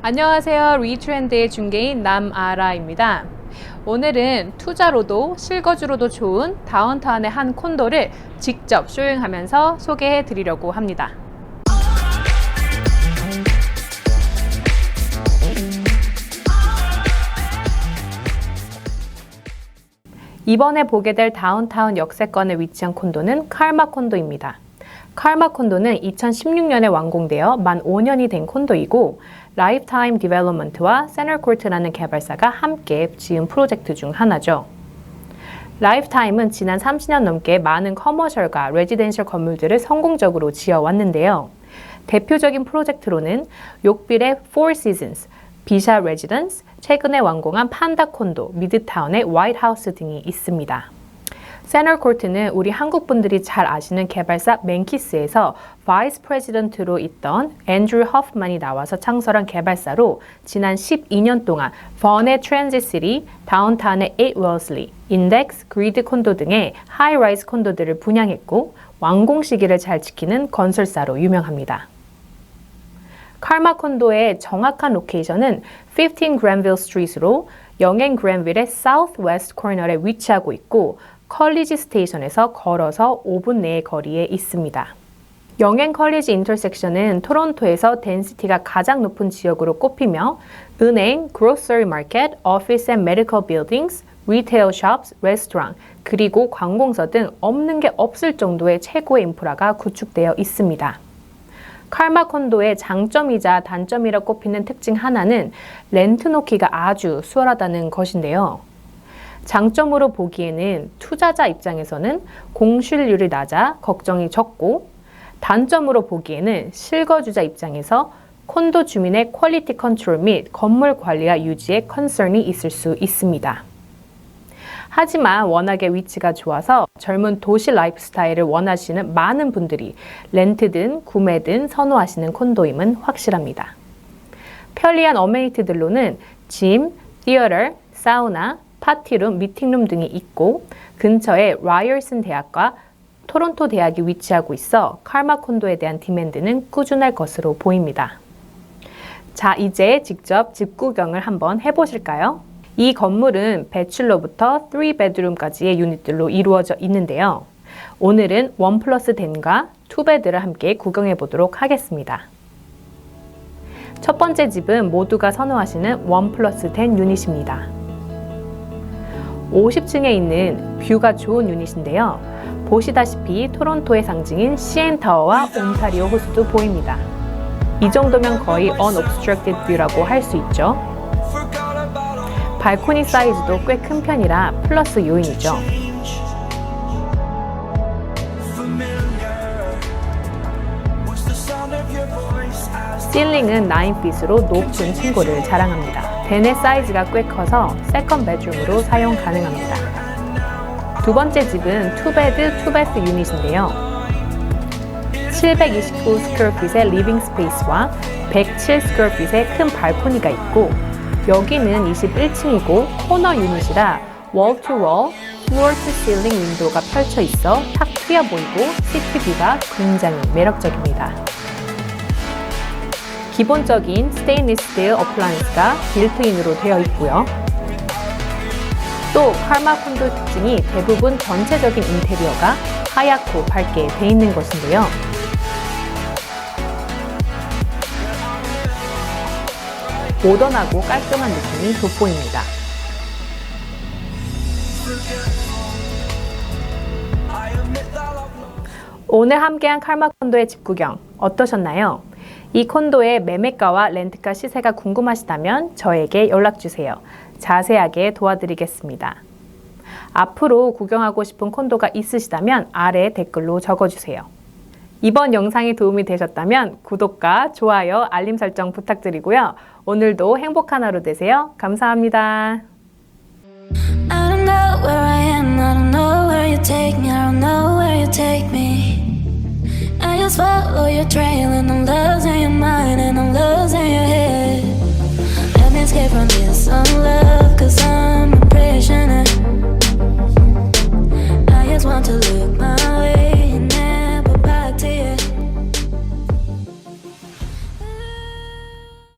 안녕하세요. 리트렌드의 중개인 남아라입니다. 오늘은 투자로도 실거주로도 좋은 다운타운의 한 콘도를 직접 쇼잉하면서 소개해 드리려고 합니다. 이번에 보게 될 다운타운 역세권에 위치한 콘도는 칼마 콘도입니다. 칼마 콘도는 2016년에 완공되어 만 5년이 된 콘도이고 라이프타임 디벨롭먼트와 세널코트라는 개발사가 함께 지은 프로젝트 중 하나죠. 라이프타임은 지난 30년 넘게 많은 커머셜과 레지덴셜 건물들을 성공적으로 지어왔는데요. 대표적인 프로젝트로는 욕빌의 Four Seasons, 비샤 레지던스, 최근에 완공한 판다 콘도, 미드타운의 화이트하우스 등이 있습니다. 세널코트는 우리 한국 분들이 잘 아시는 개발사 맨키스에서 바이스 프레지던트로 있던 앤드루 허프만이 나와서 창설한 개발사로 지난 12년 동안 번의 트랜지 시리, 다운타운의 에잇 웰슬리, 인덱스, 그리드 콘도 등의 하이라이즈 콘도들을 분양했고 완공 시기를 잘 지키는 건설사로 유명합니다. 칼마 콘도의 정확한 로케이션은 15 그랜빌 스트리트로 영행 그랜빌의 웨스트 코너에 위치하고 있고 컬리지 스테이션에서 걸어서 5분 내의 거리에 있습니다. 영행 컬리지 인터섹션은 토론토에서 덴시티가 가장 높은 지역으로 꼽히며 은행, 그로서리 마켓, 오피스 앤 메디컬 리테일 숍스, 레스토랑, 그리고 관공서 등 없는 게 없을 정도의 최고의 인프라가 구축되어 있습니다. 칼마 콘도의 장점이자 단점이라 꼽히는 특징 하나는 렌트 놓기가 아주 수월하다는 것인데요. 장점으로 보기에는 투자자 입장에서는 공실률이 낮아 걱정이 적고 단점으로 보기에는 실거주자 입장에서 콘도 주민의 퀄리티 컨트롤 및 건물 관리와 유지에 컨설이 있을 수 있습니다. 하지만 워낙에 위치가 좋아서 젊은 도시 라이프 스타일을 원하시는 많은 분들이 렌트든 구매든 선호하시는 콘도임은 확실합니다. 편리한 어메니티들로는 짐, 티어터, 사우나, 파티룸, 미팅룸 등이 있고 근처에 라이얼슨 대학과 토론토 대학이 위치하고 있어 칼마 콘도에 대한 디맨드는 꾸준할 것으로 보입니다. 자, 이제 직접 집 구경을 한번 해보실까요? 이 건물은 배출로부터 3베드룸까지의 유닛들로 이루어져 있는데요. 오늘은 1 플러스 10과 2베드를 함께 구경해 보도록 하겠습니다. 첫 번째 집은 모두가 선호하시는 1 플러스 10 유닛입니다. 50층에 있는 뷰가 좋은 유닛인데요. 보시다시피 토론토의 상징인 시엔타워와 온타리오 호수도 보입니다. 이 정도면 거의 unobstructed view라고 할 수 있죠. 발코니 사이즈도 꽤 큰 편이라 플러스 요인이죠. 실링은 9핏으로 높은 층고를 자랑합니다. 벤의 사이즈가 꽤 커서 세컨 베드룸으로 사용 가능합니다. 두 번째 집은 2베드 2베스 유닛인데요. 729 스퀘어핏의 리빙 스페이스와 107 스퀘어핏의 큰 발코니가 있고 여기는 21층이고 코너 유닛이라 월투 월, 플로어 투 실링 윈도우가 펼쳐 있어 탁 트여 보이고 시티뷰가 굉장히 매력적입니다. 기본적인 스테인리스 스틸 어플라이언스가 빌트인으로 되어 있고요. 또 칼마 콘도 특징이 대부분 전체적인 인테리어가 하얗고 밝게 돼 있는 것인데요. 모던하고 깔끔한 느낌이 돋보입니다. 오늘 함께한 칼마 콘도의 집 구경 어떠셨나요? 이 콘도의 매매가와 렌트가 시세가 궁금하시다면 저에게 연락 주세요. 자세하게 도와드리겠습니다. 앞으로 구경하고 싶은 콘도가 있으시다면 아래 댓글로 적어주세요. 이번 영상이 도움이 되셨다면 구독과 좋아요, 알림 설정 부탁드리고요. 오늘도 행복한 하루 되세요. 감사합니다. I don't know where I am, I don't know where you take me, I don't know where you take me. I just follow your trail and I'm losing your mind and I'm losing your head. Let me escape from this, I'm cause I'm a prisoner.